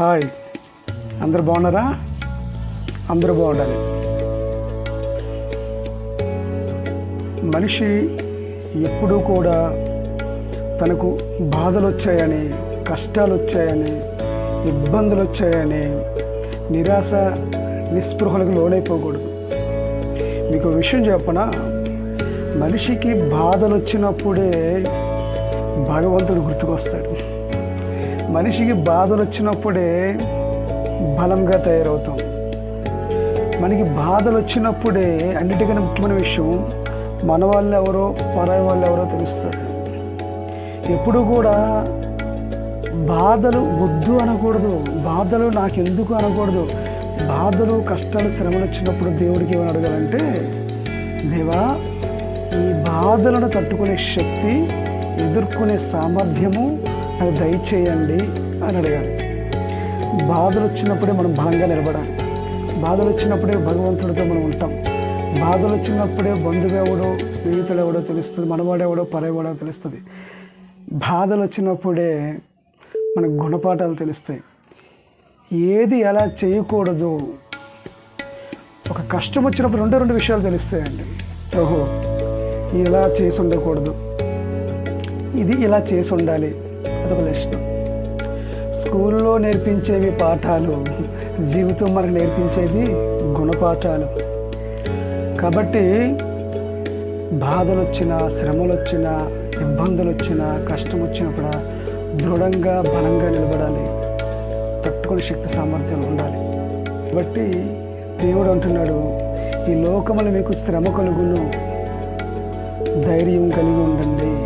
Hi. అందరు బాగున్నారా? అందరూ బాగుండాలి. మనిషి ఎప్పుడూ కూడా తనకు బాధలు వచ్చాయని కష్టాలు వచ్చాయని ఇబ్బందులు వచ్చాయని నిరాశ నిస్పృహలకు లోనైపోకూడదు. మీకు విషయం చెప్పనా? మనిషికి బాధలు వచ్చినప్పుడే భగవంతుడు గుర్తుకొస్తాడు. మనిషికి బాధలు వచ్చినప్పుడే బలంగా తయారవుతాం. మనకి బాధలు వచ్చినప్పుడే అన్నిటికన్నా ముఖ్యమైన విషయం మన వాళ్ళు ఎవరో పరాయి వాళ్ళు ఎవరో తెలుస్తారు. ఎప్పుడు కూడా బాధలు వద్దు అనకూడదు. బాధలు నాకెందుకు అనకూడదు. బాధలు కష్టాలు శ్రమలు వచ్చినప్పుడు దేవుడికి ఏమని అడగాలంటే దేవా ఈ బాధలను తట్టుకునే శక్తి ఎదుర్కొనే సామర్థ్యము అది దయచేయండి అని అడగాలి బాధలు వచ్చినప్పుడే మనం బలంగా నిలబడాలి. బాధలు వచ్చినప్పుడే భగవంతుడితో మనం ఉంటాం. బాధలు వచ్చినప్పుడే బంధువు ఎవడో స్నేహితుడు ఎవడో తెలుస్తుంది మనవాడెవడో పరేవాడో తెలుస్తుంది. బాధలు వచ్చినప్పుడే మన గుణపాఠాలు తెలుస్తాయి. ఏది ఎలా చేయకూడదు? ఒక కష్టం వచ్చినప్పుడు రెండు రెండు విషయాలు తెలుస్తాయండి. ఓహో ఇలా చేసి ఉండకూడదు. ఇది ఇలా చేసి ఉండాలి. అదొక లక్షణం స్కూల్లో నేర్పించేవి పాఠాలు జీవితం మనకు నేర్పించేది గుణపాఠాలు. కాబట్టి బాధలు వచ్చినా శ్రమలు వచ్చినా ఇబ్బందులు వచ్చినా కష్టం వచ్చినప్పుడు దృఢంగా బలంగా నిలబడాలి. తట్టుకునే శక్తి సామర్థ్యం ఉండాలి. కాబట్టి దేవుడు అంటున్నాడు ఈ లోకములు మీకు శ్రమ కలుగును. ధైర్యం కలిగి ఉండండి.